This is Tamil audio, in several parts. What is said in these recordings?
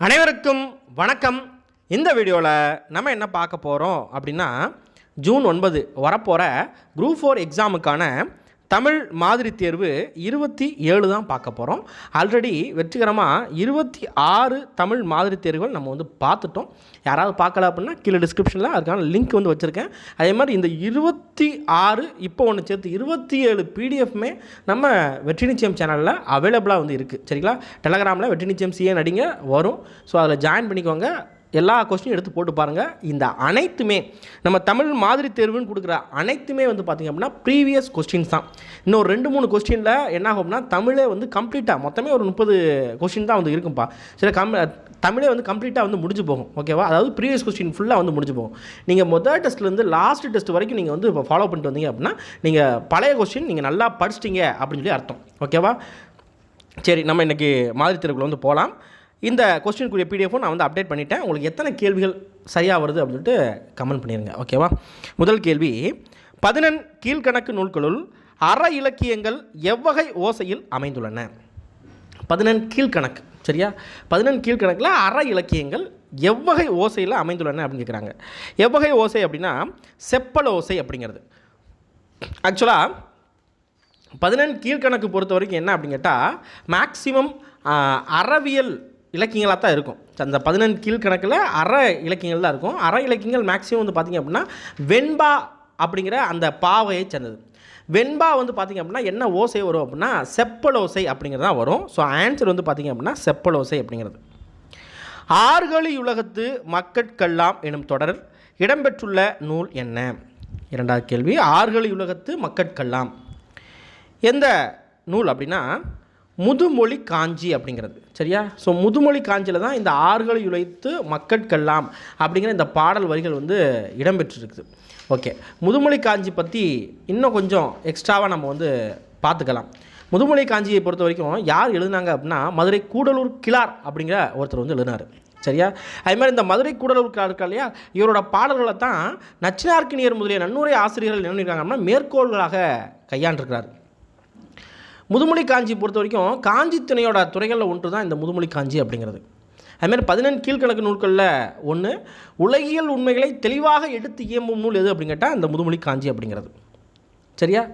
அனைவருக்கும் வணக்கம். இந்த வீடியோவில் நம்ம என்ன பார்க்க போகிறோம் அப்படின்னா ஜூன் ஒன்பது வரப்போகிற குரூப் ஃபோர் எக்ஸாமுக்கான தமிழ் மாதிரி தேர்வு இருபத்தி ஏழு தான் பார்க்க போகிறோம் ஆல்ரெடி வெற்றிகரமாக இருபத்தி ஆறு தமிழ் மாதிரி தேர்வுகள் நம்ம வந்து பார்த்துட்டோம். யாராவது பார்க்கல அப்படின்னா கீழே டிஸ்கிரிப்ஷனில் அதுக்கான லிங்க் வந்து வச்சுருக்கேன். அதே மாதிரி இந்த இருபத்தி ஆறு இப்போ ஒன்று சேர்த்து இருபத்தி ஏழு பிடிஎஃப்மே நம்ம வெற்றி நிச்சயம் சேனலில் அவைலபிளாக வந்து இருக்குது சரிங்களா? டெலகிராமில் வெற்றி நிச்சயம் சிஏ நடிங்க வரும். ஸோ அதில் ஜாயின் பண்ணிக்கோங்க. எல்லா கொஸ்டினும் எடுத்து போட்டு பாருங்கள் இந்த அனைத்துமே நம்ம தமிழ் மாதிரி தேர்வுன்னு கொடுக்குற அனைத்துமே வந்து பார்த்திங்க அப்படின்னா ப்ரீவியஸ் கொஸ்டின்ஸ் தான். இன்னும் ரெண்டு மூணு கொஸ்டினில் என்ன ஆகும் அப்படின்னா தமிழே வந்து கம்ப்ளீட்டாக மொத்தமே ஒரு முப்பது கொஸ்டின் தான் வந்து இருக்கும்ப்பா சரி கம் தமிழே வந்து கம்ப்ளீட்டாக வந்து முடிஞ்சு போகும் ஓகேவா அதாவது ப்ரீவியஸ் கொஸ்டின் ஃபுல்லாக வந்து முடிஞ்சு போகும். நீங்கள் முதல் டெஸ்ட்லேருந்து லாஸ்ட் டெஸ்ட் வரைக்கும் நீங்கள் வந்து இப்போ ஃபாலோ பண்ணிட்டு வந்தீங்க அப்படின்னா நீங்கள் பழைய கொஸ்டின் நீங்கள் நல்லா படிச்சிட்டிங்க அப்படின்னு சொல்லி அர்த்தம் ஓகேவா சரி நம்ம இன்றைக்கி மாதிரி தெருவுக்குள்ளே வந்து போகலாம் இந்த கொஸ்டினுக்குரிய பிடிஎஃபும் நான் வந்து அப்டேட் பண்ணிட்டேன். உங்களுக்கு எத்தனை கேள்விகள் சரியாக வருது அப்படின்னு சொல்லிட்டு கமெண்ட் பண்ணிடுங்க ஓகேவா முதல் கேள்வி பதினெண் கீழ்கணக்கு நூல்களுள் அற இலக்கியங்கள் எவ்வகை ஓசையில் அமைந்துள்ளன? பதினெண் கீழ்கணக்கு சரியா? பதினெண் கீழ்கணக்கில் அற இலக்கியங்கள் எவ்வகை ஓசையில் அமைந்துள்ளன அப்படின்னு கேட்குறாங்க எவ்வகை ஓசை அப்படின்னா செப்பல் ஓசை அப்படிங்கிறது. ஆக்சுவலாக பதினெண் கீழ்கணக்கு பொறுத்த வரைக்கும் என்ன அப்படின்னு கேட்டால் மேக்ஸிமம் அறவியல் இலக்கியங்களாக தான் இருக்கும். அந்த பதினெண் கீழ்கணக்கில் அற இலக்கியங்கள் தான் இருக்கும். அற இலக்கியங்கள் மேக்ஸிமம் வந்து பார்த்திங்க அப்படின்னா வெண்பா அப்படிங்கிற அந்த பாவையை சேர்ந்தது. வெண்பா வந்து பார்த்திங்க அப்படின்னா என்ன ஓசை வரும் அப்படின்னா செப்பலோசை அப்படிங்கிறது தான் வரும். ஸோ ஆன்சர் வந்து பார்த்திங்க அப்படின்னா செப்பலோசை அப்படிங்கிறது. ஆறுகளியுலகத்து மக்கட்கெல்லாம் எனும் தொடர் இடம்பெற்றுள்ள நூல் என்ன? இரண்டாவது கேள்வி. ஆறுகளியுலகத்து மக்கட்கெல்லாம் எந்த நூல் அப்படின்னா முதுமொழி காஞ்சி அப்படிங்கிறது. சரியா? ஸோ முதுமொழி காஞ்சியில் தான் இந்த ஆறுகளை உழைத்து மக்கட்கெல்லாம் அப்படிங்கிற இந்த பாடல் வரிகள் வந்து இடம்பெற்றிருக்குது. ஓகே முதுமொழி காஞ்சி பற்றி இன்னும் கொஞ்சம் எக்ஸ்ட்ராவாக நம்ம வந்து பார்த்துக்கலாம். முதுமொழி காஞ்சியை பொறுத்த வரைக்கும் யார் எழுதுனாங்க அப்படின்னா மதுரை கூடலூர் கிளார் அப்படிங்கிற ஒருத்தர் வந்து எழுதினார். சரியா? அதே மாதிரி இந்த மதுரை கூடலூர் கிளார் இருக்கா இல்லையா? இவரோட பாடல்களை தான் நச்சினார்க்கினியர் முதலிய நன்னூரை ஆசிரியர்கள் என்ன பண்ணியிருக்காங்க அப்படின்னா மேற்கோள்களாக கையாண்டிருக்கிறார். முதுமொழி காஞ்சி பொறுத்த வரைக்கும் காஞ்சி திணையோட துறைகளில் ஒன்று தான் இந்த முதுமொழி காஞ்சி அப்படிங்கிறது. அதுமாதிரி பதினெண் கீழ்கணக்கு நூல்களில் ஒன்று உலகியல் உண்மைகளை தெளிவாக எடுத்து இயம்பும் நூல் எது அப்படின்னு கேட்டால் இந்த முதுமொழி காஞ்சி அப்படிங்கிறது. சரியா?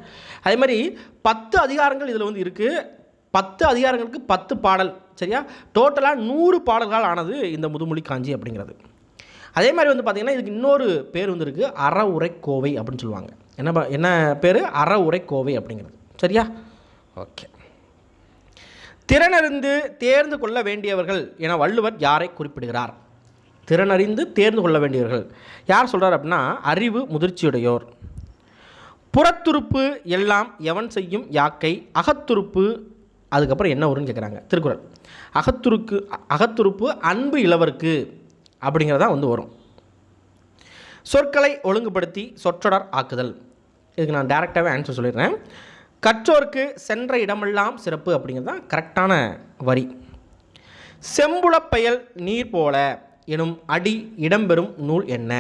அதே மாதிரி பத்து அதிகாரங்கள் இதில் வந்து இருக்குது பத்து அதிகாரங்களுக்கு பத்து பாடல். சரியா? டோட்டலாக நூறு பாடல்கள் ஆனது இந்த முதுமொழி காஞ்சி அப்படிங்கிறது. அதே மாதிரி வந்து பார்த்திங்கன்னா இதுக்கு இன்னொரு பேர் வந்து இருக்குது அற கோவை அப்படின்னு சொல்லுவாங்க. என்ன ப- என்ன பேர்? அற கோவை அப்படிங்கிறது. சரியா? ஓகே. திறனறிந்து தேர்ந்து கொள்ள வேண்டியவர்கள் என வள்ளுவர் யாரை குறிப்பிடுகிறார்? திறனறிந்து தேர்ந்து கொள்ள வேண்டியவர்கள். யார் சொல்கிறார் அப்படின்னா அறிவு முதிர்ச்சியுடையோர். புறத்துருப்பு எல்லாம் எவன் செய்யும் யாக்கை? அகத்துருப்பு அதுக்கப்புறம் என்ன வரும்னு கேட்குறாங்க திருக்குறள். அகத்துருக்கு அகத்துருப்பு அன்பு இளவருக்கு அப்படிங்கிறதா வந்து வரும். சொற்களை ஒழுங்குபடுத்தி சொற்றொடர் ஆக்குதல். இதுக்கு நான் டேரெக்டாகவே ஆன்சர் சொல்லிடுறேன். கற்றோர்க்கு சென்ற இடமெல்லாம் சிறப்பு அப்படிங்கிறது தான் கரெக்டான வரி. செம்புலப்பெயல் நீர் போல எனும் அடி இடம்பெறும் நூல் என்ன?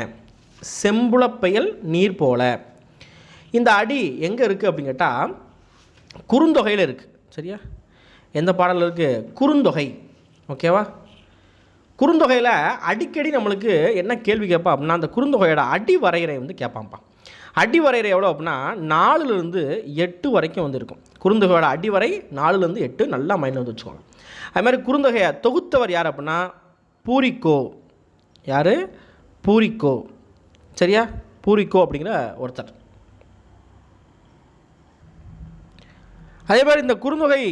செம்புலப்பெயல் நீர் போல. இந்த அடி எங்கே இருக்குது அப்படின்னு கேட்டால் குறுந்தொகையில் இருக்குது சரியா? எந்த பாடலில் இருக்குது குறுந்தொகை. ஓகேவா குறுந்தொகையில் அடிக்கடி நம்மளுக்கு என்ன கேள்வி கேட்பா அப்படின்னா அந்த குறுந்தொகையோட அடி வரையறை வந்து கேட்பான்ப்பா. அடி வரையறை எவ்வளோ அப்படின்னா நாலுலேருந்து எட்டு வரைக்கும் வந்து இருக்கும் குறுந்தொகையோட அடி வரை நாலுலேருந்து எட்டு நல்லா மைண்டில் வந்து வச்சுக்கோங்க. அது மாதிரி குறுந்தொகையை தொகுத்தவர் யார் அப்படின்னா பூரிக்கோ. யார்? பூரிக்கோ. சரியா? பூரிக்கோ அப்படிங்கிற ஒருத்தர். அதே மாதிரி இந்த குறுந்தொகை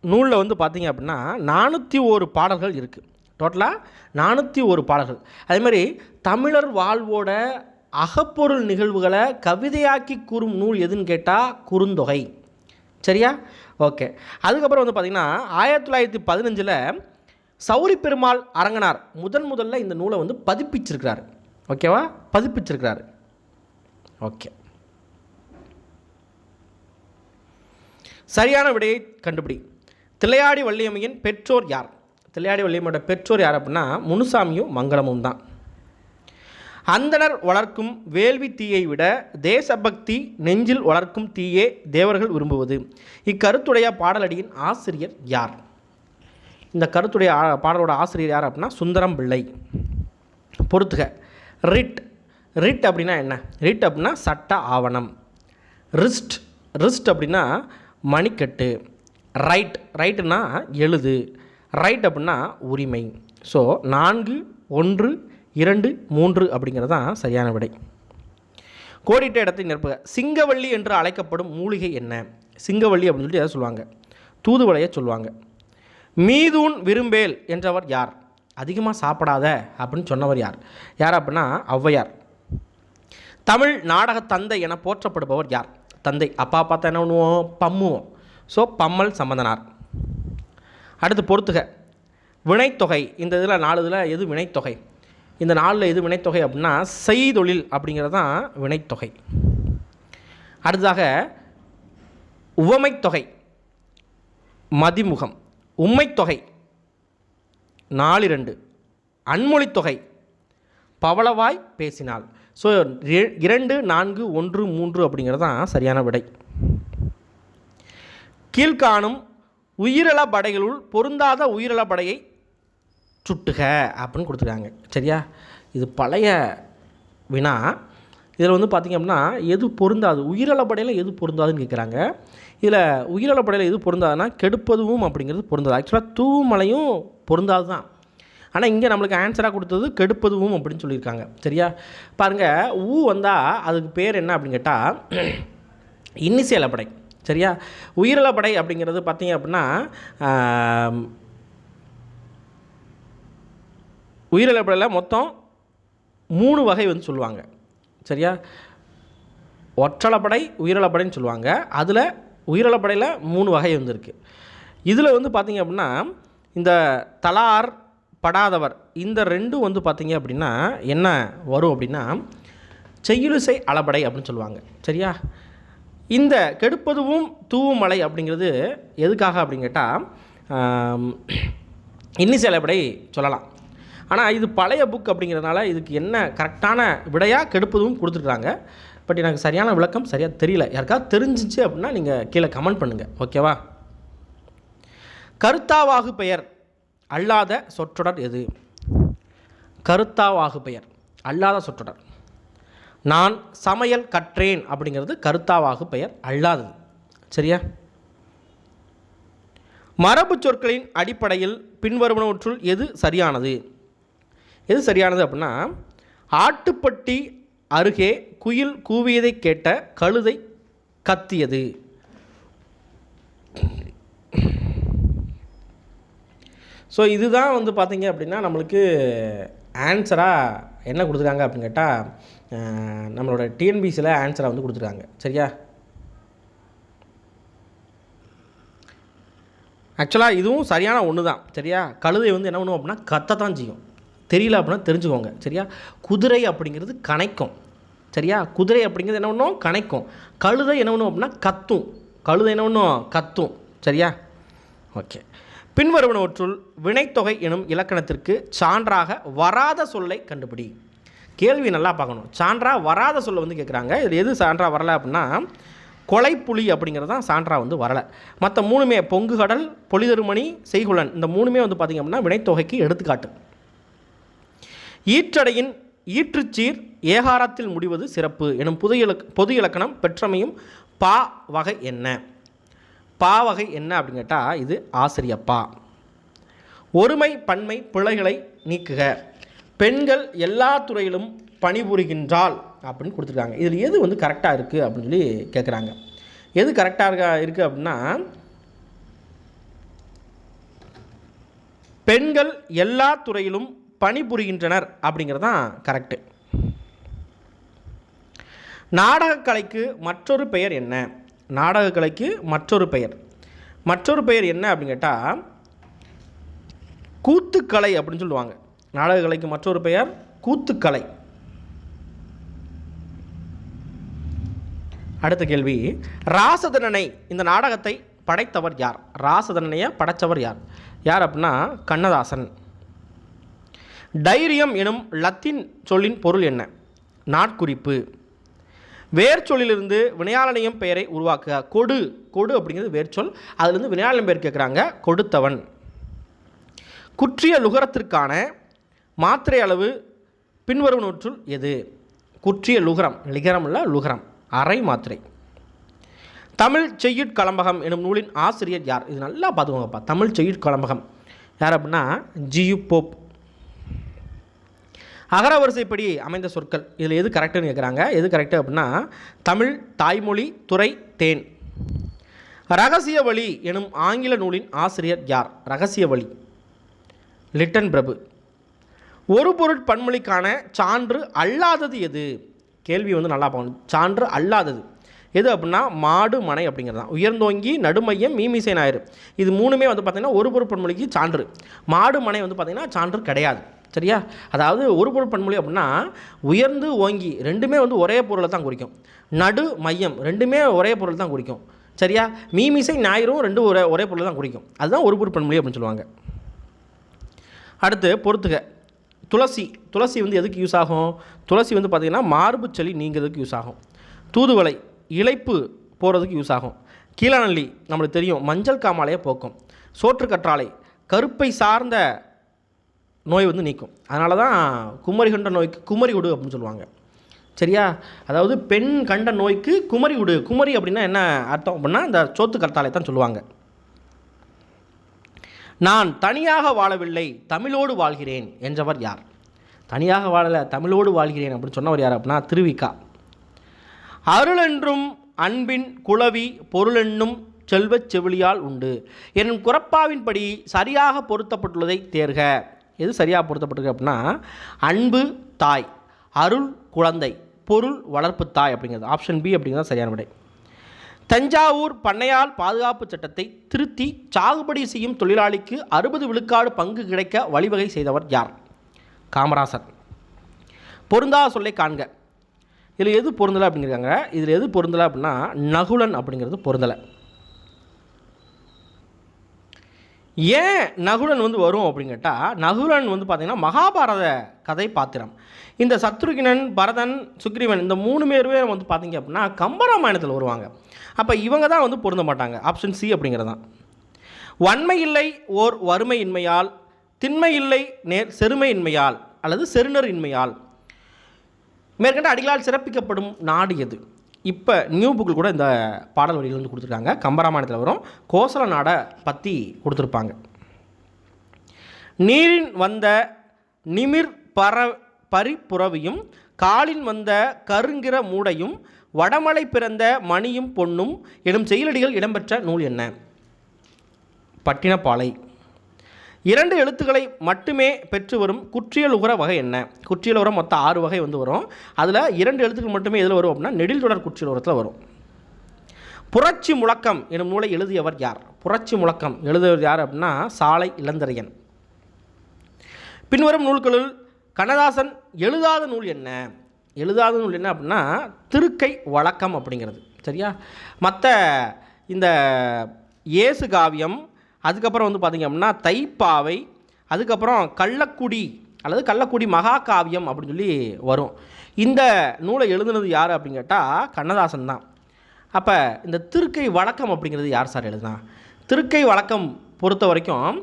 நூலில் வந்து பார்த்தீங்க அப்படின்னா நானூற்றி ஒரு பாடல்கள் இருக்குது டோட்டலாக நானூற்றி ஒரு பாடல்கள். அதே மாதிரி தமிழர் வாழ்வோட அகப்பொருள் நிகழ்வுகளை கவிதையாக்கி கூறும் நூல் எதுன்னு கேட்டால் குறுந்தொகை. சரியா? ஓகே. அதுக்கப்புறம் வந்து பார்த்திங்கன்னா ஆயிரத்தி தொள்ளாயிரத்தி பதினஞ்சில் சௌரி பெருமாள் அரங்கனார் முதன் முதல்ல இந்த நூலை வந்து பதிப்பிச்சிருக்கிறாரு. ஓகேவா? பதிப்பிச்சிருக்கிறார். ஓகே. சரியான விடையை கண்டுபிடி. திளையாடி வள்ளியம்மையின் பெற்றோர் யார்? திளையாடி வள்ளியம்மையோட பெற்றோர் யார் அப்படின்னா முனுசாமியும் மங்களமும் தான் அந்தணர் வளர்க்கும் வேள்வி தீயை விட தேசபக்தி நெஞ்சில் வளர்க்கும் தீயே தேவர்கள் விரும்புவது. இக்கருத்துடைய பாடலடியின் ஆசிரியர் யார்? இந்த கருத்துடைய பாடலோட ஆசிரியர் யார் அப்படின்னா சுந்தரம் பிள்ளை பொறுத்துக. ரிட். ரிட் அப்படின்னா என்ன? ரிட் அப்படின்னா சட்ட ஆவணம். ரிஸ்ட். ரிஸ்ட் அப்படின்னா மணிக்கட்டு. ரைட். ரைட்டுனா எழுது. ரைட் அப்படின்னா உரிமை. ஸோ நான்கு ஒன்று இரண்டு மூன்று அப்படிங்கிறது தான் சரியான விடை. கோடிட்ட இடத்தை நிரப்புக. சிங்கவள்ளி என்று அழைக்கப்படும் மூலிகை என்ன? சிங்கவள்ளி அப்படின்னு சொல்லிட்டு எதை சொல்லுவாங்க. தூதுவளைய சொல்லுவாங்க. மீதூன் விரும்பேல் என்றவர் யார்? அதிகமாக சாப்பிடாத அப்படின்னு சொன்னவர் யார்? யார் அப்படின்னா ஔவையார். தமிழ் நாடக தந்தை என போற்றப்படுபவர் யார்? தந்தை. அப்பா பார்த்தா என்ன பண்ணுவோம் பம்முவோம். ஸோ பம்மல் சம்பந்தனார். அடுத்து பொறுத்துக. வினைத்தொகை. இந்த இதில் நாலு இதில் எது வினைத்தொகை? இந்த நாளில் எது வினைத்தொகை அப்படின்னா செய்தொழில் அப்படிங்கிறது தான் வினைத்தொகை. அடுத்ததாக உவமைத்தொகை மதிமுகம் உம்மைத்தொகை நாலிரண்டு அன்மொழித்தொகை பவளவாய் பேசினாள் ஸோ இரண்டு நான்கு ஒன்று மூன்று அப்படிங்கிறது தான் சரியான விடை. கீழ்காணும் உயிரள படைகளுள் பொருந்தாத உயிரள படையை சுட்டுக அப்படின்னு கொடுத்துருக்காங்க. சரியா? இது பழைய வினா. இதில் வந்து பார்த்திங்க அப்படின்னா எது பொருந்தாது? உயிரிழ எது பொருந்தாதுன்னு கேட்குறாங்க. இதில் உயிரிழ எது பொருந்தாதுன்னா கெடுப்பதுவும் அப்படிங்கிறது பொருந்தாது. ஆக்சுவலாக தூமலையும் பொருந்தாது தான். ஆனால் இங்கே நம்மளுக்கு ஆன்சராக கொடுத்தது கெடுப்பதுவும் அப்படின்னு சொல்லியிருக்காங்க. சரியா? பாருங்கள் ஊ வந்தால் அதுக்கு பேர் என்ன அப்படின்னு கேட்டால் இன்னிசியலப்படை சரியா? உயிரிழ அப்படிங்கிறது பார்த்திங்க அப்படின்னா ஆம், மொத்தம் மூணு வகை வந்து சொல்லுவாங்க. சரியா? ஒற்றளப்படை உயிரிழப்படைன்னு சொல்லுவாங்க. அதில் உயிரிழப்படையில் மூணு வகை வந்துருக்கு. இதில் வந்து பார்த்திங்க அப்படின்னா இந்த தலார் படாதவர் இந்த ரெண்டும் வந்து பார்த்திங்க அப்படின்னா என்ன வரும் அப்படின்னா செய்யுலிசை அளபடை அப்படின்னு சொல்லுவாங்க. சரியா? இந்த கெடுப்பதுவும் தூவும் மலை அப்படிங்கிறது எதுக்காக அப்படின்னு கேட்டால் இன்னிசை அளபடை சொல்லலாம். ஆனால் இது பழைய புக் அப்படிங்கிறதுனால இதுக்கு என்ன கரெக்டான விடையாக கெடுப்பதும் கொடுத்துருக்காங்க. பட் எனக்கு சரியான விளக்கம் சரியாக தெரியல. யாருக்காவது தெரிஞ்சிச்சு அப்படின்னா நீங்கள் கீழே கமெண்ட் பண்ணுங்கள் ஓகேவா கருத்தாவாகு பெயர் அல்லாத சொற்றொடர் எது? கருத்தாவாகு பெயர் அல்லாத சொற்றொடர். நான் சமையல் கற்றேன் அப்படிங்கிறது கருத்தாவாகு பெயர் அல்லாதது. சரியா? மரபு சொற்களின் அடிப்படையில் பின்வருவனவற்றுள் எது சரியானது? எது சரியானது அப்படின்னா ஆட்டுப்பட்டி அருகே குயில் கூவியதை கேட்ட கழுதை கத்தியது. ஸோ இதுதான் வந்து பார்த்தீங்க அப்படின்னா நம்மளுக்கு ஆன்சராக என்ன கொடுத்துருக்காங்க அப்படின்னு கேட்டால் நம்மளோட டிஎன்பிசியில் ஆன்சராக வந்து கொடுத்துருக்காங்க. சரியா? ஆக்சுவலாக இதுவும் சரியான ஒன்று தான் சரியா? கழுதை வந்து என்ன பண்ணுவோம் அப்படின்னா கத்த தான் செய்யும். தெரியல அப்படின்னா தெரிஞ்சுக்கோங்க சரியா? குதிரை அப்படிங்கிறது கணைக்கும் சரியா? குதிரை அப்படிங்கிறது என்ன பண்ணும்? கணைக்கும். கழுதை என்ன பண்ணும் அப்படின்னா கத்தும். கழுதை என்ன பண்ணும்? கத்தும் சரியா? ஓகே. பின்வருவனவற்றுள் வினைத்தொகை எனும் இலக்கணத்திற்கு சான்றாக வராத சொல்லை கண்டுபிடி. கேள்வி நல்லா பார்க்கணும். சான்றாக வராத சொல்லை வந்து கேட்குறாங்க. இதில் எது சான்றாக வரலை அப்படின்னா கொலைப்புலி அப்படிங்கிறது தான் சான்றா வந்து வரலை. மற்ற மூணுமே பொங்கு கடல் பொலிதருமணி செய்குலன். இந்த மூணுமே வந்து பார்த்திங்க அப்படின்னா வினைத்தொகைக்கு எடுத்துக்காட்டு. ஈற்றடையின் ஈற்றுச்சீர் ஏகாரத்தில் முடிவது சிறப்பு எனும் புது இலக் பொது இலக்கணம் பெற்றமையும் பா வகை என்ன? பா வகை என்ன அப்படின்னு கேட்டால் இது ஆசிரியப்பா ஒருமை பன்மை பிழைகளை நீக்குக. பெண்கள் எல்லா துறையிலும் பணிபுரிகின்றாள் அப்படின்னு கொடுத்துருக்காங்க. இதில் எது வந்து கரெக்டாக இருக்குது அப்படின்னு சொல்லி கேட்குறாங்க எது கரெக்டாக இருக்கா இருக்குது அப்படின்னா பெண்கள் எல்லா துறையிலும் பணிபுரிகின்றனர் அப்படிங்கிறது தான் கரெக்டு நாடகக்கலைக்கு மற்றொரு பெயர் என்ன? நாடகக்கலைக்கு மற்றொரு பெயர். மற்றொரு பெயர் என்ன அப்படின்னு கேட்டால் கூத்துக்கலை அப்படின்னு சொல்லுவாங்க. நாடகக்கலைக்கு மற்றொரு பெயர் கூத்துக்கலை. அடுத்த கேள்வி ராசதனனை இந்த நாடகத்தை படைத்தவர் யார்? ராசதனனையை படைத்தவர் யார்? யார் அப்படின்னா கண்ணதாசன். டைரியம் எனும் லத்தீன் சொல்லின் பொருள் என்ன? நாட்குறிப்பு. வேர் சொல்லிலிருந்து வினையாளனையும் பெயரை உருவாக்குக. கொடு. கொடு அப்படிங்கிறது வேர்ச்சொல் அதுலேருந்து வினையாளன் பெயர் கேட்குறாங்க. கொடுத்தவன். குற்றிய லுகரத்திற்கான மாத்திரை அளவு பின்வரும் நூற்றுள் எது? குற்றிய லுகரம். லிகரம் இல்லை லுகரம். அரை மாத்திரை. தமிழ் செய்யுட் கலம்பகம் எனும் நூலின் ஆசிரியர் யார்? இது நல்லா பார்த்துக்கோங்கப்பா. தமிழ் செய்யுட் கலம்பகம். யார் அப்படின்னா ஜியு போப். அகரவரிசைப்படி அமைந்த சொற்கள். இதில் எது கரெக்டுன்னு கேட்குறாங்க எது கரெக்டு அப்படின்னா தமிழ் தாய்மொழி துறை தேன். ரகசிய வழி எனும் ஆங்கில நூலின் ஆசிரியர் யார்? ரகசிய வழி. லிட்டன் பிரபு. ஒரு பொருட் பன்மொழிக்கான சான்று அல்லாதது எது? கேள்வி வந்து நல்லா பார்க்கணும். சான்று அல்லாதது. எது அப்படின்னா மாடு மனை அப்படிங்கிறது தான். உயர்ந்தோங்கி நடுமையம் மீமிசை ஞாயிறு. இது மூணுமே வந்து பார்த்திங்கன்னா ஒரு பொருள் பன்மொழிக்கு சான்று. மாடு மனை வந்து பார்த்திங்கன்னா சான்று கிடையாது. சரியா? அதாவது ஒரு பொருள் பன்மொழி அப்படின்னா உயர்ந்து ஓங்கி ரெண்டுமே வந்து ஒரே பொருளை தான் குறிக்கும். நடு மையம் ரெண்டுமே ஒரே பொருள் தான் குறிக்கும். சரியா? மீமிசை ஞாயிறும் ரெண்டும் ஒரே ஒரே பொருள் தான் குறிக்கும். அதுதான் ஒரு பொருள் பன்மொழி அப்படின்னு சொல்லுவாங்க. அடுத்து பொறுத்துக. துளசி துளசி வந்து எதுக்கு யூஸ் ஆகும்? துளசி வந்து பார்த்திங்கன்னா மார்பு செளி நீங்கிறதுக்கு யூஸ் ஆகும். தூதுவளை இழைப்பு போகிறதுக்கு யூஸ் ஆகும். கீழநல்லி நம்மளுக்கு தெரியும் மஞ்சள் காமாலையை போக்கும். சோற்று கற்றாழை கருப்பை சார்ந்த நோய் வந்து நீக்கும். அதனால தான் குமரி கண்ட நோய்க்கு குமரி உடு அப்படின்னு சொல்லுவாங்க. சரியா? அதாவது பெண் கண்ட நோய்க்கு குமரி உடு. குமரி அப்படின்னா என்ன அர்த்தம் அப்படின்னா இந்த சோத்து கற்றாழை தான் சொல்லுவாங்க. நான் தனியாக வாழவில்லை தமிழோடு வாழ்கிறேன் என்றவர் யார்? தனியாக வாழலை தமிழோடு வாழ்கிறேன் அப்படின்னு சொன்னவர் யார் அப்படின்னா திருவிக்கா. அருளென்றும் அன்பின் குளவி பொருளென்னும் செல்வச் செவிலியால் உண்டு. என் குரப்பாவின்படி சரியாக பொருத்தப்பட்டுள்ளதை தேர்க. எது சரியாக பொருத்தப்பட்டிருக்கு அப்படின்னா அன்பு தாய் அருள் குழந்தை பொருள் வளர்ப்பு தாய் அப்படிங்கிறது. ஆப்ஷன் பி அப்படிங்கிறது சரியான விடை. தஞ்சாவூர் பண்ணையால் பாதுகாப்பு சட்டத்தை திருத்தி சாகுபடி செய்யும் தொழிலாளிக்கு அறுபது விழுக்காடு பங்கு கிடைக்க வழிவகை செய்தவர் யார்? காமராசர். பொருந்தா சொல்லை காண்க. இதில் எது பொருந்தலை அப்படிங்கிறாங்க. இதில் எது பொருந்தலை அப்படின்னா நகுலன் அப்படிங்கிறது பொருந்தலை. ஏன் நகுலன் வந்து வரும் அப்படின்னு கேட்டால் நகுலன் வந்து பார்த்திங்கன்னா மகாபாரத கதை பாத்திரம். இந்த சத்ருகினன் பரதன் சுக்ரீவன் இந்த மூணு பேருமே வந்து பார்த்திங்க அப்படின்னா கம்பராமாயணத்தில் வருவாங்க. அப்போ இவங்க தான் வந்து பொருந்த மாட்டாங்க. ஆப்ஷன் சி அப்படிங்கிறது தான் வன்மை இல்லை ஓர் வறுமை இன்மையால் திண்மை இல்லை நேர் செருமை இன்மையால் அல்லது செருணர் இன்மையால். மேற்கண்ட அடிகளால் சிறப்பிக்கப்படும் நாடு எது? இப்போ நியூ புக்கில் கூட இந்த பாடல் வரிகள் வந்து கொடுத்துருக்காங்க. கம்பராமாயணத்தில் வரும். கோசல நாடை பற்றி கொடுத்துருப்பாங்க. நீரின் வந்த நிமிர் பற பரிப்புறவியும் காலின் வந்த கருங்கிற மூடையும் வடமலை பிறந்த மணியும் பொன்னும் எனும் செயலடிகள் இடம்பெற்ற நூல் என்ன? பட்டினப்பாலை. இரண்டு எழுத்துக்களை மட்டுமே பெற்று வரும் குற்றியல் உகர வகை என்ன? குற்றியல் உரம் மொத்தம் ஆறு வகை வந்து வரும். அதில் இரண்டு எழுத்துக்கள் மட்டுமே எதில் வரும் அப்படின்னா நெடில் தொடர் குற்றியல் உரத்தில் வரும். புரட்சி முழக்கம் எனும் நூலை எழுதியவர் யார்? புரட்சி முழக்கம் எழுதியவர் யார் அப்படின்னா சாலை இளந்தரையன். பின்வரும் நூல்களுள் கண்ணதாசன் எழுதாத நூல் என்ன? எழுதாத நூல் என்ன அப்படின்னா திருக்கை வழக்கம் அப்படிங்கிறது. சரியா? மற்ற இந்த இயேசு காவியம் அதுக்கப்புறம் வந்து பார்த்திங்க அப்படின்னா தைப்பாவை அதுக்கப்புறம் கள்ளக்குடி அல்லது கள்ளக்குடி மகாகாவியம் அப்படின்னு சொல்லி வரும். இந்த நூலை எழுதுனது யார் அப்படின்னு கேட்டால் கண்ணதாசன் தான். அப்போ இந்த திருக்கை வழக்கம் அப்படிங்கிறது யார் சார் எழுதுனா? திருக்கை வழக்கம் பொறுத்த வரைக்கும்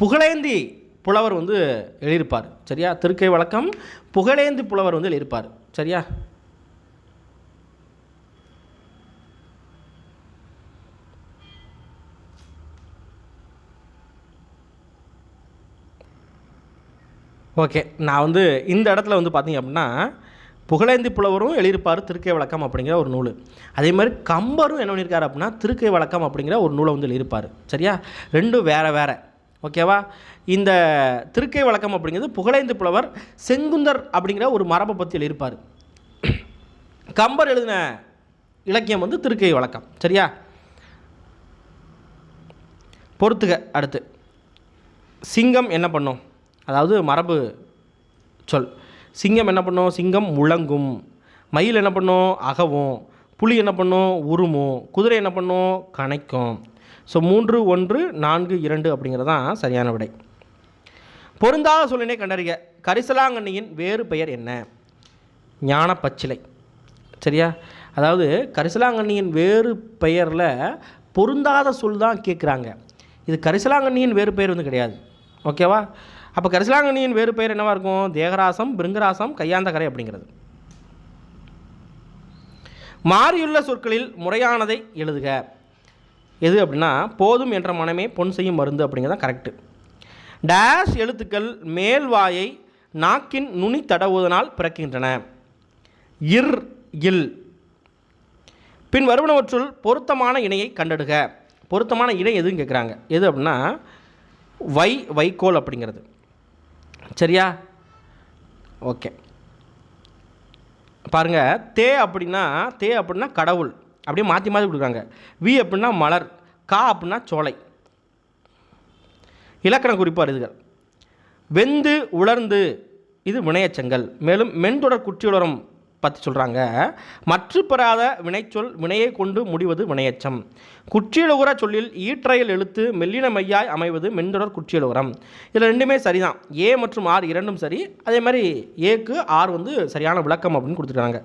புகழேந்தி புலவர் வந்து எழுதியிருப்பார். சரியா? திருக்கை வழக்கம் புகழேந்தி புலவர் வந்து எழுதியிருப்பார். சரியா? ஓகே நான் வந்து இந்த இடத்துல வந்து பார்த்தீங்க அப்படின்னா புகழேந்தி புலவரும் எழுதியிருப்பார் திருக்கை வழக்கம் அப்படிங்கிற ஒரு நூல். அதே மாதிரி கம்பரும் என்ன பண்ணியிருக்காரு அப்படின்னா திருக்கை வழக்கம் அப்படிங்கிற ஒரு நூலை வந்து எழுதியிருப்பார். சரியா? ரெண்டும் வேறு வேறு. ஓகேவா? இந்த திருக்கை வழக்கம் அப்படிங்கிறது புகழேந்தி புலவர் செங்குந்தர் அப்படிங்கிற ஒரு மரபை பற்றி எழுதியிருப்பார். கம்பர் எழுதின இலக்கியம் வந்து திருக்கை வழக்கம் சரியா? பொறுத்துக அடுத்து. சிங்கம் என்ன பண்ணும்? அதாவது மரபு சொல். சிங்கம் என்ன பண்ணும்? சிங்கம் முழங்கும். மயில் என்ன பண்ணும்? அகவும். புலி என்ன பண்ணும்? உருமும். குதிரை என்ன பண்ணும்? கணைக்கும். ஸோ மூன்று ஒன்று நான்கு இரண்டு அப்படிங்கிறது தான் சரியான விடை. பொருந்தாத சொல்லினை கண்டறிக. கரிசலாங்கண்ணியின் வேறு பெயர் என்ன? ஞான பச்சிலை சரியா? அதாவது கரிசலாங்கண்ணியின் வேறு பெயரில் பொருந்தாத சொல் தான் கேட்குறாங்க. இது கரிசலாங்கண்ணியின் வேறு பெயர் வந்து கிடையாது. ஓகேவா? அப்போ கரிசலாங்கண்ணியின் வேறு பெயர் என்னவாக இருக்கும்? தேகராசம் பிருங்கராசம் கையாந்தகரை அப்படிங்கிறது. மாறியுள்ள சொற்களில் முறையானதை எழுதுக. எது அப்படின்னா போதும் என்ற மனமே பொன் செய்யும் மருந்து அப்படிங்கிறது கரெக்டு டேஷ் எழுத்துக்கள் மேல்வாயை நாக்கின் நுனி தடவுவதனால் பிறக்கின்றன. இர் இல். பின் வருவனவற்றுள் பொருத்தமான இணையை கண்டெடுக. பொருத்தமான இணை எதுன்னு கேட்குறாங்க எது அப்படின்னா வை வைக்கோல் அப்படிங்கிறது. சரியா? ஓகே. பாருங்க தே அப்படின்னா தே அப்படின்னா கடவுள். அப்படியே மாற்றி மாற்றி கொடுக்குறாங்க. வி அப்படின்னா மலர் கா அப்படின்னா சோலை. இலக்கண குறிப்பு அறிதுகள் வெந்து உலர்ந்து இது வினையச்சங்கள். மேலும் மென்தொடர் குற்றியுலரம் பற்றி சொல்கிறாங்க மற்ற பெறாத வினைச்சொல் வினையை கொண்டு முடிவது வினையச்சம். குற்றியலுகர சொல்லில் ஈற்றையில் எழுத்து மெல்லின மையாய் அமைவது மென்தொடர் குற்றியலுகரம். இதில் ரெண்டுமே சரிதான். ஏ மற்றும் ஆர் இரண்டும் சரி. அதே மாதிரி ஏக்கு ஆர் வந்து சரியான விளக்கம் அப்படின்னு கொடுத்துருக்காங்க.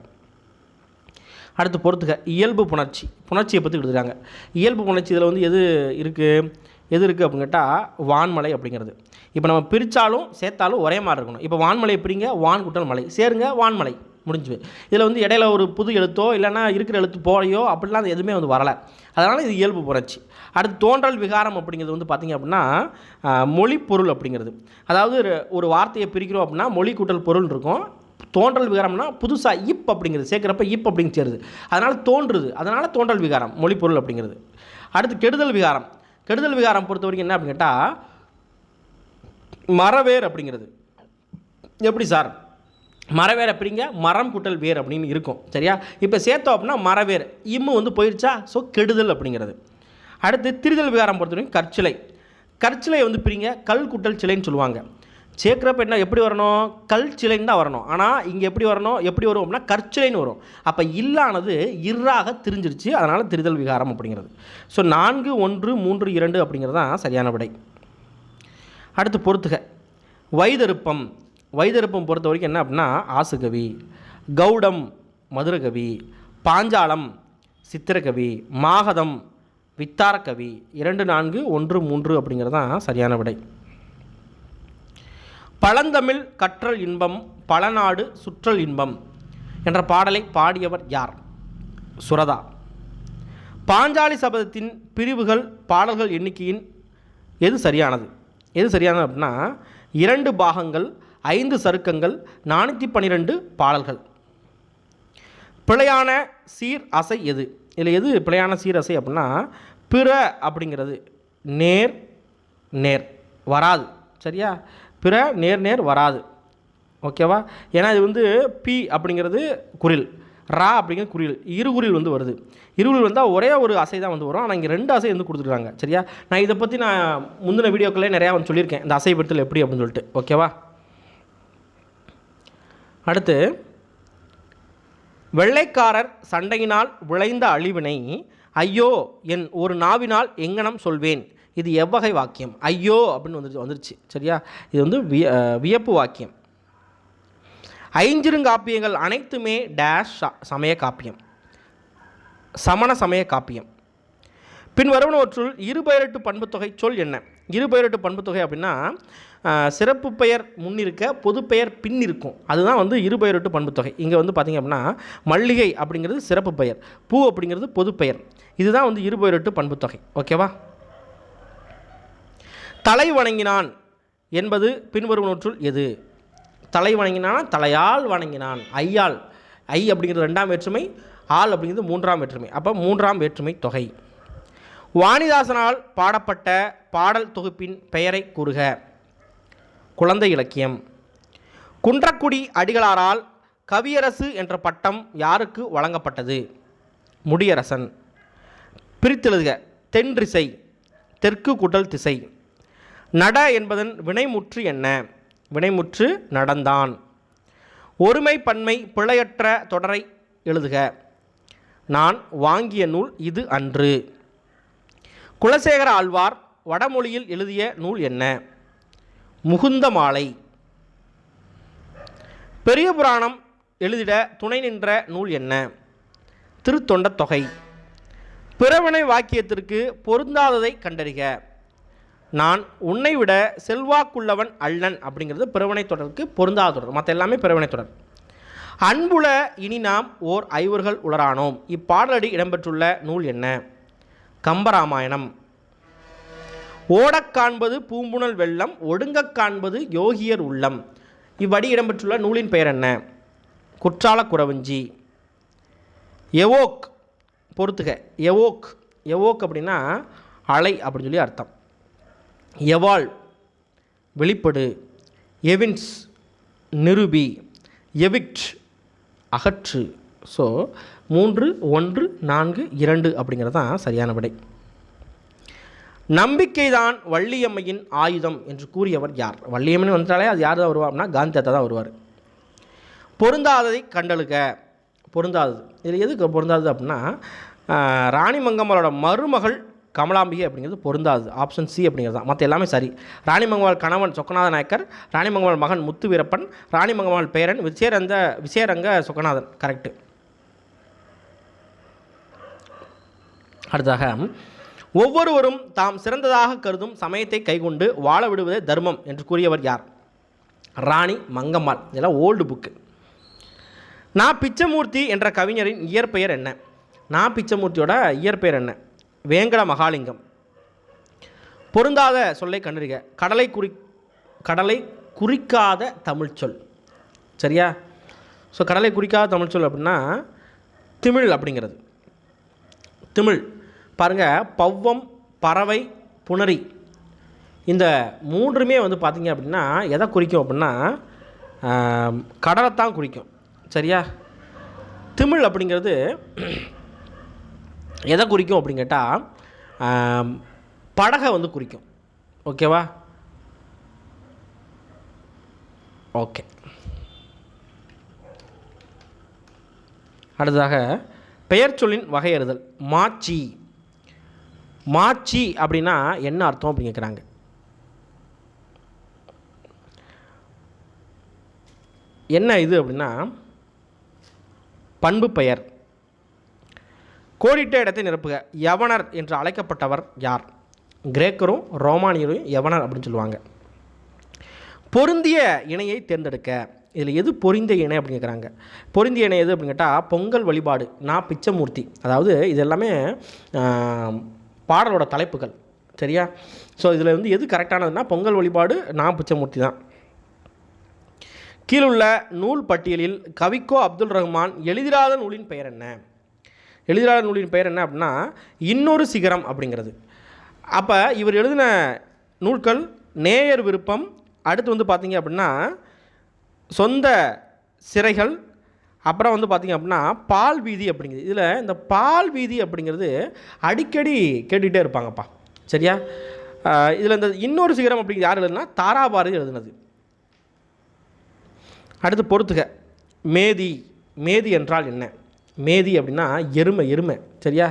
அடுத்து பொறுத்துக்க இயல்பு புணர்ச்சி. புணர்ச்சியை பற்றி கொடுத்துருக்காங்க. இயல்பு புணர்ச்சி இதில் வந்து எது இருக்குது எது இருக்குது அப்படின்னு கேட்டால் வான்மலை அப்படிங்கிறது. இப்போ நம்ம பிரித்தாலும் சேர்த்தாலும் ஒரே மாதிரி இருக்கணும். இப்போ வான்மலை எப்படிங்க? வான் குட்டல் மலை. சேருங்க வான்மலை. முடிஞ்சு இதில் வந்து இடையில ஒரு புது எழுத்தோ இல்லைன்னா இருக்கிற எழுத்து போலையோ அப்படிலாம் அது எதுவுமே வந்து வரலை. அதனால் இது இயல்பு புரட்சி. அடுத்து தோன்றல் விகாரம் அப்படிங்கிறது வந்து பார்த்திங்க அப்படின்னா மொழி பொருள் அப்படிங்கிறது. அதாவது ஒரு- ஒரு வார்த்தையை பிரிக்கிறோம் அப்படின்னா மொழி கூட்டல் பொருள் இருக்கும். தோன்றல் விகாரம்னா புதுசாக இப் அப்படிங்கிறது சேர்க்குறப்ப இப் அப்படிங்க சேருது. அதனால் தோன்றுது. அதனால் தோன்றல் விகாரம் மொழி பொருள் அப்படிங்கிறது. அடுத்து கெடுதல் விகாரம். கெடுதல் விகாரம் பொறுத்த வரைக்கும் என்ன அப்படின்னு கேட்டால் மரவேர் அப்படிங்கிறது. எப்படி சார்? மரவேர் அப்படிங்க மரம் குட்டல் வேர் அப்படின்னு இருக்கும் சரியா? இப்போ சேர்த்தோம் அப்படின்னா மரவேர் இம்மு வந்து போயிடுச்சா ஸோ கெடுதல் அப்படிங்கிறது. அடுத்து திரிதல் விகாரம் பொறுத்தவரைக்கும் கற்சிலை. கற்சிலை வந்து பிரிங்க கல் குட்டல் சிலைன்னு சொல்லுவாங்க. சேர்க்குறப்ப என்ன எப்படி வரணும்? கல் சிலைன்னு தான் வரணும். ஆனால் இங்கே எப்படி வரணும்? எப்படி வரும் அப்படின்னா கற்சிலைன்னு வரும். அப்போ இல்லானது இறாக திரிஞ்சிருச்சு அதனால் திரிதல் விகாரம் அப்படிங்கிறது. ஸோ நான்கு ஒன்று மூன்று இரண்டு அப்படிங்கிறது தான் சரியான விடை. அடுத்து பொறுத்துக. வைதருப்பம் வைதருப்பம் பொறுத்த வரைக்கும் என்ன அப்படின்னா ஆசுகவி கௌடம் மதுரகவி பாஞ்சாலம் சித்திரகவி மாகதம் வித்தாரக்கவி இரண்டு நான்கு ஒன்று மூன்று அப்படிங்கிறது தான் சரியான விடை. பழந்தமிழ் கற்றல் இன்பம் பழநாடு சுற்றல் இன்பம் என்ற பாடலை பாடியவர் யார்? சுரதா. பாஞ்சாலி சபதத்தின் பிரிவுகள் பாடல்கள் எண்ணிக்கையின் எது சரியானது? எது சரியானது அப்படின்னா இரண்டு பாகங்கள் ஐந்து சருக்கங்கள் நானூற்றி பன்னிரெண்டு பாடல்கள் பிழையான சீர் அசை எது? இதில் எது பிழையான சீர் அசை அப்படின்னா பிற அப்படிங்கிறது நேர் நேர் வராது. சரியா? பிற நேர் நேர் வராது. ஓகேவா? ஏன்னா இது வந்து பி அப்படிங்கிறது குரில். ரா அப்படிங்கிறது குறில் இரு குறில் வந்து வருது. இருகுறில் வந்தால் ஒரே ஒரு அசை தான் வந்து வரும். ஆனால் இங்கே ரெண்டு அசை வந்து கொடுத்துருக்காங்க. சரியா? நான் இதை பற்றி நான் முந்தின வீடியோக்களே நிறையா வந்து சொல்லியிருக்கேன். இந்த அசைப்படுத்தல் எப்படி அப்படின்னு சொல்லிட்டு. ஓகேவா? அடுத்து வெள்ளைக்காரர் சண்டையினால் விளைந்த அழிவினை ஐயோ என் ஒரு நாவினால் எங்கனம் சொல்வேன். இது எவ்வகை வாக்கியம். ஐயோ அப்படின்னு வந்துருச்சு வந்துருச்சு. சரியா? இது வந்து விய வியப்பு வாக்கியம். ஐஞ்சிருங்காப்பியங்கள் அனைத்துமே டேஷ் ச- சமய காப்பியம். சமண சமய காப்பியம். பின் வருவனவற்றுள் இருபெயரட்டு பண்புத்தொகை சொல் என்ன? இருபெயரட்டு பண்புத்தொகை அப்படின்னா சிறப்பு பெயர் முன்னிருக்க பொதுப்பெயர் பின் இருக்கும். அதுதான் வந்து இருபெயரட்டு பண்புத்தொகை. இங்கே வந்து பார்த்திங்க அப்படின்னா மல்லிகை அப்படிங்கிறது சிறப்பு பெயர். பூ அப்படிங்கிறது பொதுப்பெயர் இதுதான் வந்து இருபெயரட்டு பண்புத்தொகை. ஓகேவா தலை வணங்கினான் என்பது பின்வருவனற்றுள் எது? தலை வணங்கினான் தலையால் வணங்கினான். ஐயால். ஐ அப்படிங்கிறது ரெண்டாம் வேற்றுமை ஆள் அப்படிங்கிறது மூன்றாம் வேற்றுமை. அப்போ மூன்றாம் வேற்றுமை தொகை. வாணிதாசனால் பாடப்பட்ட பாடல் தொகுப்பின் பெயரை கூறுக. குழந்தை இலக்கியம். குன்றக்குடி அடிகளாரால் கவியரசு என்ற பட்டம் யாருக்கு வழங்கப்பட்டது? முடியரசன். பிரித்தெழுதுக. தென்றிசை. தெற்கு குடல் திசை. நட என்பதன் வினைமுற்று என்ன? வினைமுற்று நடந்தான். ஒருமை பன்மை பிழையற்ற தொடரை எழுதுக. நான் வாங்கிய நூல் இது அன்று. குலசேகர ஆழ்வார் வடமொழியில் எழுதிய நூல் என்ன? முகுந்த மாலை. பெரிய புராணம் எழுதிட துணை நின்ற நூல் என்ன? திருத்தொண்ட தொகை. பிறவினை வாக்கியத்திற்கு பொருந்தாததை கண்டறிக. நான் உன்னை விட செல்வாக்குள்ளவன் அல்லன் அப்படிங்கிறது பிறவினை தொடருக்கு பொருந்தாத தொடர். மற்ற எல்லாமே பிறவினை தொடர். அன்புல இனி நாம் ஓர் ஐவர்கள் உளரானோம். இப்பாடலடி இடம்பெற்றுள்ள நூல் என்ன? கம்பராமாயணம். ஓடக் காண்பது பூம்புணல் வெள்ளம் ஒடுங்கக் காண்பது யோகியர் உள்ளம். இவ்வடி இடம்பெற்றுள்ள நூலின் பெயர் என்ன? குற்றால குறவஞ்சி. எவோக் பொறுத்துக. எவோக் எவோக் அப்படின்னா அலை அப்படின்னு சொல்லி அர்த்தம். எவால் வெளிப்படு. எவின்ஸ் நிருபி. எவிக்ட் அகற்று. ஸோ மூன்று ஒன்று நான்கு இரண்டு அப்படிங்கிறது தான் சரியான விடை. நம்பிக்கைதான் வள்ளியம்மையின் ஆயுதம் என்று கூறியவர் யார்? வள்ளியம்மன் வந்தாலே அது யார் தான் வருவா அப்படின்னா காந்தி தாத்தா தான் வருவார். பொருந்தாததை கண்டழுக. பொருந்தாதது. இதில் எதுக்கு பொருந்தாதது அப்படின்னா ராணி மங்கம்மாளோட மருமகள் கமலாம்பிகை அப்படிங்கிறது பொருந்தாது ஆப்ஷன் சி அப்படிங்கிறது தான் மற்ற எல்லாமே சரி. ராணி மங்கம்மாள் கணவன் சொக்கநாத நாயக்கர் ராணி மங்கம்மாள் மகன் முத்து வீரப்பன் ராணி மங்கம்மாள் பேரன் விஜயரந்த விஜயரங்க சொக்கநாதன். கரெக்டு அடுத்ததாக ஒவ்வொருவரும் தாம் சிறந்ததாக கருதும் சமயத்தை கைக்கொண்டு வாழ விடுவதே தர்மம் என்று கூறியவர் யார்? ராணி மங்கம்மாள். இதெல்லாம் ஓல்டு புக்கு நான் பிச்சமூர்த்தி என்ற கவிஞரின் இயற்பெயர் என்ன? நான் பிச்சமூர்த்தியோட இயற்பெயர் என்ன? வேங்கட மகாலிங்கம். பொருந்தாத சொல்லை கண்டறிக. கடலை குறி கடலை குறிக்காத தமிழ்ச்சொல் சரியா? ஸோ கடலை குறிக்காத தமிழ்ச்சொல் அப்படின்னா திமிழ் அப்படிங்கிறது. திமிழ். பாருங்கள் பவ்வம் பறவை புணரி. இந்த மூன்றுமே வந்து பார்த்திங்க அப்படின்னா எதை குறிக்கும் அப்படின்னா கடலைத்தான் குறிக்கும். சரியா? திமிழ் அப்படிங்கிறது எதை குறிக்கும் அப்படின்னு கேட்டால் படகை வந்து குறிக்கும். ஓகேவா ஓகே அடுத்ததாக பெயர் சொல்லின் வகையறுதல் மாச்சி. மாச்சி அப்படின்னா என்ன அர்த்தம் அப்படின்னு கேட்குறாங்க என்ன இது அப்படின்னா பண்பு பெயர். கோடிட்ட இடத்தை நிரப்புக யவனர் என்று அழைக்கப்பட்டவர் யார்? கிரேக்கரும் ரோமானியரும் யவனர் அப்படின்னு சொல்லுவாங்க. பொருந்திய இணையை தேர்ந்தெடுக்க. இதில் எது பொருந்திய இணை அப்படின்னு கேட்குறாங்க பொருந்திய இணை எது அப்படின்னு கேட்டால் பொங்கல் வழிபாடு நான் பிச்சமூர்த்தி. அதாவது இது எல்லாமே பாடலோட தலைப்புகள் சரியா? ஸோ இதில் வந்து எது கரெக்டானதுன்னா பொங்கல் வழிபாடு நான் பிச்சமூர்த்தி தான். கீழுள்ள நூல் பட்டியலில் கவிக்கோ அப்துல் ரஹ்மான் எழுதிராத நூலின் பெயர் என்ன? எழுதிராத நூலின் பெயர் என்ன அப்படின்னா இன்னொரு சிகரம் அப்படிங்கிறது அப்போ இவர் எழுதின நூல்கள் நேயர் விருப்பம் அடுத்து வந்து பார்த்தீங்க அப்படின்னா சொந்த சிறைகள் அப்புறம் வந்து பார்த்திங்க அப்படின்னா பால் வீதி அப்படிங்கிறது இதில் இந்த பால் வீதி அப்படிங்கிறது அடிக்கடி கேட்டுக்கிட்டே இருப்பாங்கப்பா. சரியா? இதில் இந்த இன்னொரு சிகரம் அப்படிங்கிறது யார் எழுதுனா தாராபாரதி எழுதுனது. அடுத்து பொறுத்துக. மேதி. மேதி என்றால் என்ன? மேதி அப்படின்னா எருமை எருமை. சரியா?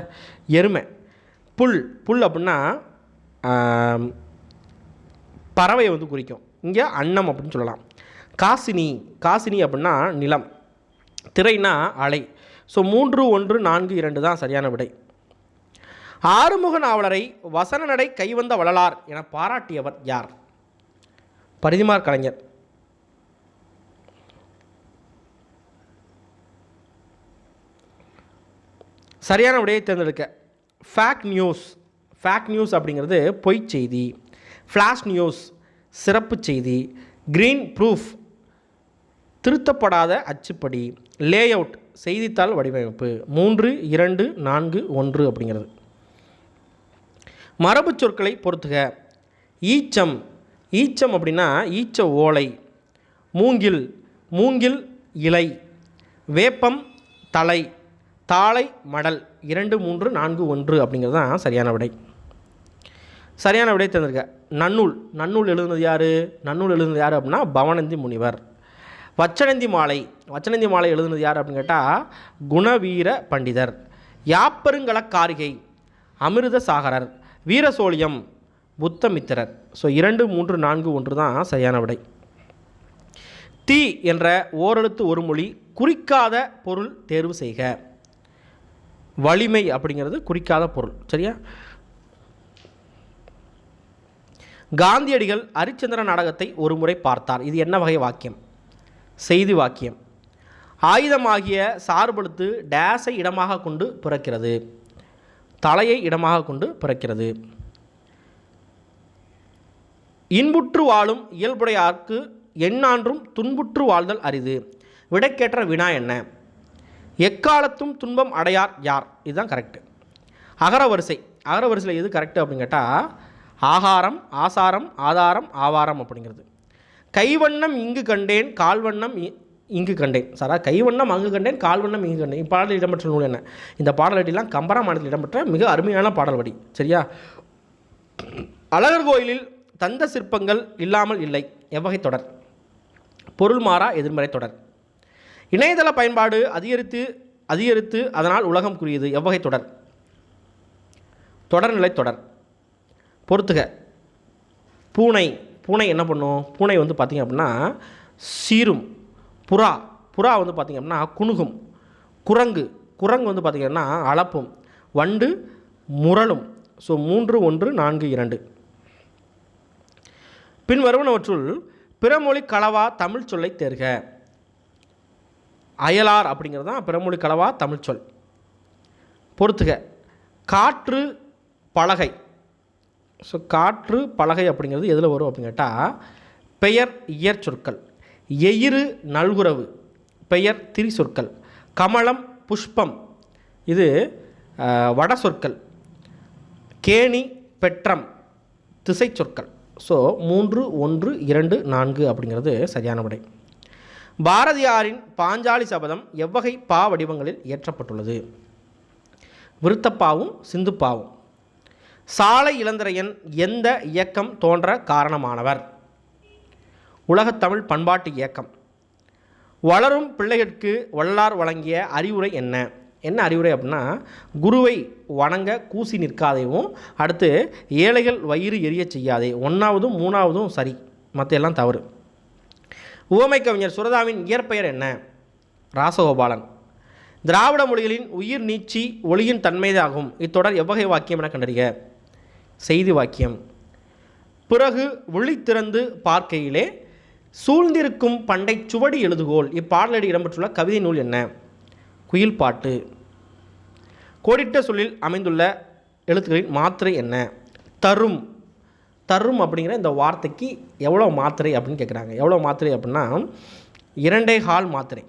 எருமை. புல். புல் அப்படின்னா பறவையை வந்து குறிக்கும். இங்கே அன்னம் அப்படின்னு சொல்லலாம். காசினி. காசினி அப்படின்னா நிலம். திரைனா அலை. ஸோ மூன்று ஒன்று நான்கு இரண்டு தான் சரியான விடை. ஆறுமுக நாவலரை வசன நடை கைவந்த வள்ளலார் என பாராட்டியவர் யார்? பரிதிமார் கலைஞர். சரியான விடையை தேர்ந்தெடுக்க. ஃபேக் நியூஸ் ஃபேக் நியூஸ் அப்படிங்கிறது பொய் செய்தி. ஃப்ளாஷ் நியூஸ் சிறப்பு செய்தி. க்ரீன் ப்ரூஃப் திருத்தப்படாத அச்சுப்படி. லேஅவுட் செய்தித்தாள் வடிவமைப்பு. மூன்று இரண்டு நான்கு ஒன்று அப்படிங்கிறது. மரபுச் சொற்களை பொறுத்துக. ஈச்சம். ஈச்சம் அப்படின்னா ஈச்ச ஓலை. மூங்கில். மூங்கில் இலை. வேப்பம் தலை. தாளை மடல். இரண்டு மூன்று நான்கு ஒன்று அப்படிங்கிறது தான் சரியான விடை. சரியான விடை தந்திருக்க நன்னூல். நன்னூல் எழுதுனது யார்? நன்னூல் எழுதுனது யார் அப்படின்னா பவனந்தி முனிவர். வச்சனந்தி மாலை. வச்சனந்தி மாலை எழுதுனது யார் அப்படின்னு கேட்டால் குணவீர பண்டிதர். யாப்பருங்கலக்காரிகை அமிர்த சாகரர் வீரசோழியம் புத்தமித்திரர். ஸோ இரண்டு மூன்று நான்கு ஒன்று தான் சரியான விடை. தீ என்ற ஓரெழுத்து ஒரு மொழி குறிக்காத பொருள் தேர்வு செய்க. வலிமை அப்படிங்கிறது குறிக்காத பொருள். சரியா? காந்தியடிகள் ஹரிச்சந்திர நாடகத்தை ஒரு முறை பார்த்தார். இது என்ன வகை வாக்கியம்? செய்தி வாக்கியம். ஆயுதமாகிய சார்பெழுத்து டேஸை இடமாக கொண்டு பிறக்கிறது. தலையை இடமாக கொண்டு பிறக்கிறது. இன்புற்று வாழும் இயல்புடையார்க்கு எண்ணான்றும் துன்புற்று வாழ்தல் அரிது. விடைக்கேற்ற வினா என்ன? எக்காலத்தும் துன்பம் அடையார் யார்? இதுதான் கரெக்டு அகர வரிசை. அகர வரிசையில் எது கரெக்டு அப்படின்னு கேட்டால் ஆகாரம் ஆசாரம் ஆதாரம் ஆவாரம் அப்படிங்கிறது. கைவண்ணம் இங்கு கண்டேன் கால்வண்ணம் இ- இங்கு கண்டேன். சாரா கைவண்ணம் அங்கு கண்டேன் கால்வண்ணம் இங்கு கண்டேன். இப்பாடலில் இடம்பெற்ற நூல் என்ன? இந்த பாடலடிலாம் கம்பரா மாநிலத்தில் இடம்பெற்ற மிக அருமையான பாடல் வடி சரியா? அழகர் கோயிலில் தந்த சிற்பங்கள் இல்லாமல் இல்லை. எவ்வகை தொடர். பொருள் மாறா எதிர்மறை தொடர். இணையதள பயன்பாடு அதிகரித்து அதிகரித்து அதனால் உலகம் கூறியது எவ்வகை தொடர். தொடர்நிலை தொடர். பொறுத்துக. பூனை பூனை என்ன பண்ணும்? பூனை வந்து பார்த்திங்க அப்படின்னா சீரும். புறா. புறா வந்து பார்த்திங்க அப்படின்னா குணுகும். குரங்கு. குரங்கு வந்து பார்த்திங்கன்னா அளப்பும். வண்டு முரளும். ஸோ மூன்று ஒன்று நான்கு இரண்டு. பின்வருவனவற்றுள் பிறமொழி களவா தமிழ் சொல்லை தேர்க. அயலார் அப்படிங்கிறது தான் பிறமொழி களவா தமிழ் சொல். பொறுத்துக. காற்று பலகை. ஸோ காற்று பலகை அப்படிங்கிறது எதில் வரும் அப்படின்னு கேட்டால் பெயர் இயற் சொற்கள். எயிறு நல்குறவு. பெயர் திரி சொற்கள். கமலம் புஷ்பம். இது வட சொற்கள். கேணி பெற்றம். திசை சொற்கள். ஸோ மூன்று ஒன்று இரண்டு நான்கு அப்படிங்கிறது சரியான விடை. பாரதியாரின் பாஞ்சாலி சபதம் எவ்வகை பா வடிவங்களில் இயற்றப்பட்டுள்ளது? விருத்தப்பாவும் சிந்துப்பாவும். சாலை இளந்திரையன் எந்த இயக்கம் தோன்ற காரணமானவர்? உலகத்தமிழ் பண்பாட்டு இயக்கம். வளரும் பிள்ளைகளுக்கு வள்ளலார் வழங்கிய அறிவுரை என்ன? என்ன அறிவுரை அப்படின்னா குருவை வணங்க கூசி நிற்காதேவும் அடுத்து ஏழைகள் வயிறு எரிய செய்யாதே ஒன்றாவதும் மூணாவதும் சரி மற்ற எல்லாம் தவறு. உவமை கவிஞர் சுரதாவின் இயற்பெயர் என்ன? ராசகோபாலன். திராவிட மொழிகளின் உயிர் நீச்சி ஒளியின் தன்மைதாகும். இத்தொடர் எவ்வகை வாக்கியம் என கண்டறிக. செய்தி வாக்கியம். பிறகு விழி திறந்து பார்க்கையிலே சூழ்ந்திருக்கும் பண்டை சுவடி எழுதுகோல் இப்பாடலடி இடம்பெற்றுள்ள கவிதை நூல் என்ன? குயில் பாட்டு. கோடிட்ட சொல்லில் அமைந்துள்ள எழுத்துக்களின் மாத்திரை என்ன? தரும். தரும் அப்படிங்கிற இந்த வார்த்தைக்கு எவ்வளோ மாத்திரை அப்படின்னு கேட்குறாங்க எவ்வளோ மாத்திரை அப்படின்னா இரண்டே ஹால் மாத்திரை.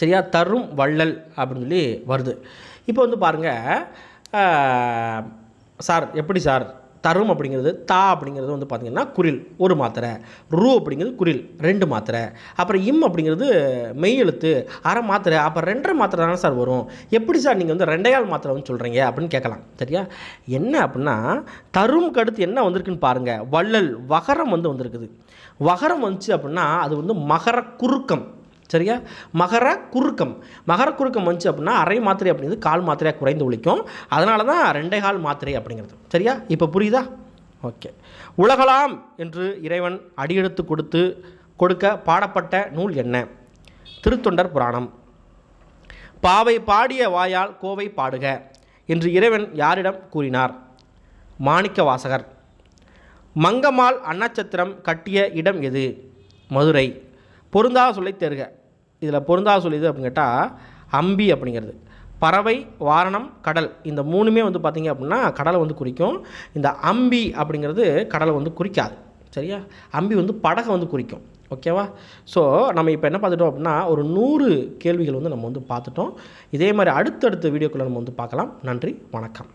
சரியா? தரும் வள்ளல் அப்படின்னு சொல்லி வருது. இப்போ வந்து பாருங்கள் சார் எப்படி சார்? தரும் அப்படிங்கிறது தா அப்படிங்கிறது வந்து பார்த்திங்கன்னா குரில் ஒரு மாத்திரை. ரூ அப்படிங்கிறது குரில் ரெண்டு மாத்திரை. அப்புறம் இம் அப்படிங்கிறது மெய் எழுத்து அரை மாத்திரை. அப்புறம் ரெண்டரை மாத்திரை தானே சார் வரும்? எப்படி சார் நீங்கள் வந்து ரெண்டையால் மாத்திரை வந்து சொல்கிறீங்க அப்படின்னு கேட்கலாம். சரியா? என்ன அப்படின்னா தரும்க்கு அடுத்து என்ன வந்திருக்குன்னு பாருங்கள் வள்ளல் வகரம் வந்து வந்திருக்குது. வகரம் வந்துச்சு அப்படின்னா அது வந்து மகர குறுக்கம். சரியா? மகர குறுக்கம். மகர குறுக்கம் வந்துச்சு அப்படின்னா அரை மாத்திரை அப்படிங்கிறது கால் மாத்திரையாக குறைந்து ஒழிக்கும். அதனால தான் ரெண்டே கால் மாத்திரை அப்படிங்கிறது. சரியா? இப்போ புரியுதா? ஓகே. உலகலாம் என்று இறைவன் அடியெடுத்து கொடுத்து கொடுக்க பாடப்பட்ட நூல் என்ன? திருத்தொண்டர் புராணம். பாவை பாடிய வாயால் கோவை பாடுக என்று இறைவன் யாரிடம் கூறினார்? மாணிக்க வாசகர். மங்கம்மாள் அன்னச்சத்திரம் கட்டிய இடம் எது? மதுரை. பொருந்தா சொல்லை தருக இதில் பொருந்தா சொல் அப்படின்னு கேட்டால் அம்பி அப்படிங்கிறது. பறவை வாரணம் கடல். இந்த மூணுமே வந்து பார்த்திங்க அப்படின்னா கடலை வந்து குறிக்கும். இந்த அம்பி அப்படிங்கிறது கடலை வந்து குறிக்காது. சரியா? அம்பி வந்து படகை வந்து குறிக்கும். ஓகேவா ஸோ நம்ம இப்போ என்ன பார்த்துட்டோம் அப்படின்னா ஒரு நூறு கேள்விகள் வந்து நம்ம வந்து பார்த்துட்டோம். இதே மாதிரி அடுத்தடுத்த வீடியோக்குள்ளே நம்ம வந்து பார்க்கலாம். நன்றி வணக்கம்.